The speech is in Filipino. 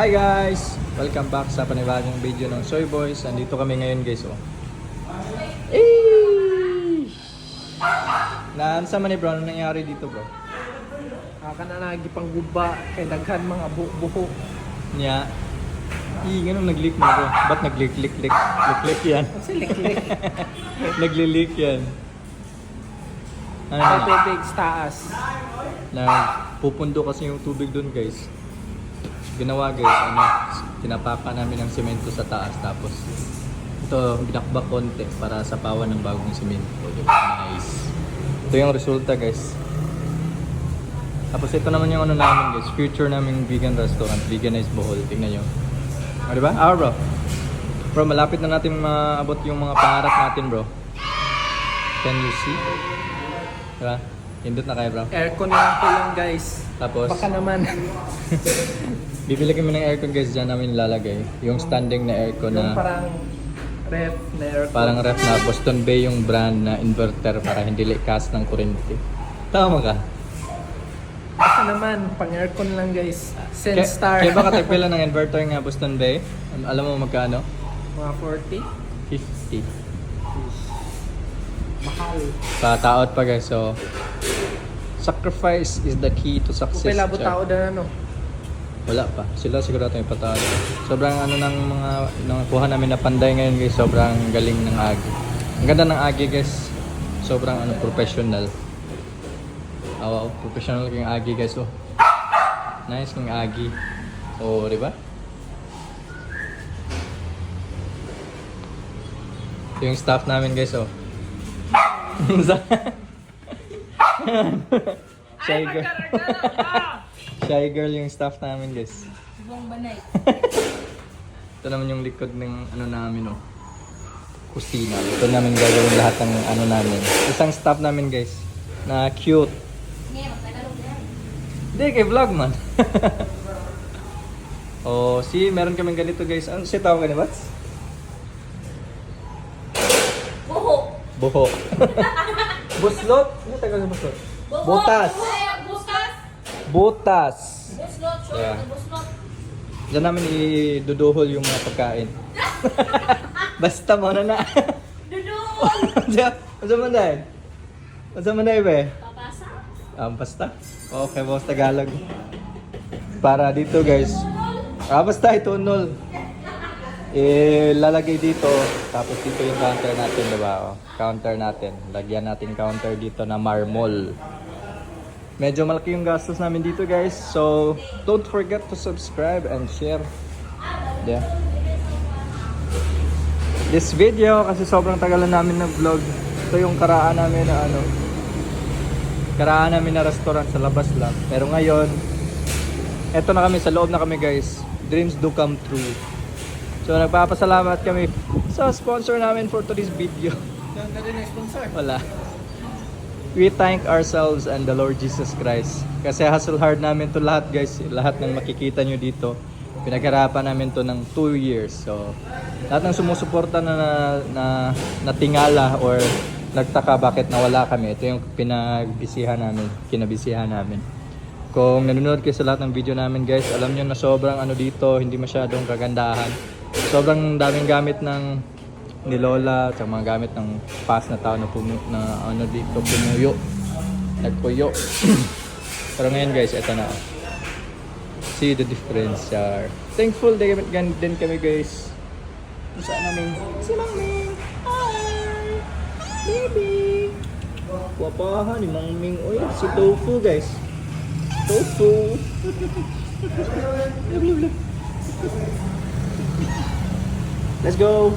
Hi guys! Welcome back sa panibagong video ng Soy Boys. Andito kami ngayon guys oh. Eh! Naan sa man ni bro? Ano nangyari dito bro? Aka na lagi pang guba kay daghan mga buho-buho. Nya. Ih, ganun nag-leak mo bro. Ba't nag-leak, leak, leak, leak, leak yan? Kasi liklik. Nagli-leak yan. Ano na? tubig sa taas. Nagpupundo kasi yung tubig doon guys. Ginawa guys, ano, tinapaka namin ng semento sa taas tapos ito binakbak konti para sa pawan ng bagong semento. Diba? Nice. Ito yung resulta guys. Tapos ito naman yung ano namin guys, future naming vegan restaurant, Veganize Bohol. Tingnan nyo. Ah, di ba? Ah, bro. Bro, malapit na natin maabot yung mga pangarap natin, bro. Can you see? Diba? Hindot na kayo, bro. Aircon lang po lang guys. Tapos, Baka naman. bibili kami ng aircon guys, dyan namin lalagay. Yung standing na aircon yung na parang ref na aircon. parang ref na Boston Bay yung brand na inverter para hindi likas ng kuryente. Tama ka? Baka naman, pang aircon lang guys. Kaya- Senstar. Kaya ba katipila ng inverter nga Boston Bay? Alam mo magkano? mga 40. 50. Mahal. Pataot pa guys, so sacrifice is the key to success. Upay labo tao na ano. Wala pa. Sila siguro ito yung pataas. Sobrang ano ng mga nakuha namin na panday ngayon guys. Sobrang galing ng agi. Ang ganda ng agi guys. Sobrang ano professional. Ah, wow, professional king agi guys. Oh. Nice king agi. Oh, di ba? Yung staff namin guys. Oh. Shy girl. Shy girl yung staff namin guys. Ibang banay. Ito naman yung likod ng ano namin, oh. Kusina. Ito namin gagawin lahat ng ano namin. Isang staff namin, guys. Na cute. Hindi, kay vlog man. oh, si meron kaming ganito, guys. Ano siya tawag ganito, Bats? Buho! Buslot? Ano tagal sa buslot? Buho! Butas. Buho! Buskas! Butas. Buslot! Short Yeah. buslot! Diyan namin iduduhol yung mga pagkain. Basta mo na na. Diyan, Asa man dahil? Asa man dahil, be? Papasa? Um, basta. Okay, boss Tagalog. Para dito guys. Ah, basta ito nul. Eh, lalagay dito. Tapos dito yung counter natin, di ba? Oh, counter natin. Lagyan natin counter dito na marmol. Medyo malaki yung gastos namin dito guys. So, don't forget to subscribe and share. Yeah. This video, kasi sobrang tagal na namin nag-vlog. Ito yung karaan namin na ano, karaan namin na restaurant sa labas lang. Pero ngayon, eto na kami, sa loob na kami guys. Dreams do come true. So nagpapasalamat kami sa sponsor namin for today's video. Wala. We thank ourselves and the Lord Jesus Christ. Kasi hustle hard namin to lahat guys. Lahat ng makikita nyo dito. Pinagharapan namin to ng 2 years. So, lahat ng sumusuporta na, na, na natingala or nagtaka bakit nawala kami. Ito yung pinagbisihan namin, kinabisihan namin. Kung nanonood kayo sa lahat ng video namin guys, alam nyo na sobrang ano dito, hindi masyadong kagandahan. Sobrang daming gamit ng ni Lola at mga gamit ng past na tao na, pumu na ano dito pumuyo. Nagpuyo. Pero ngayon guys, eto na. See the difference. Char. Thankful din, gan- din kami guys. Kung Saan namin? Si Mangming. Hi! Baby! Wapahan ni Mangming. Uy, si Tofu guys. Tofu! Let's go.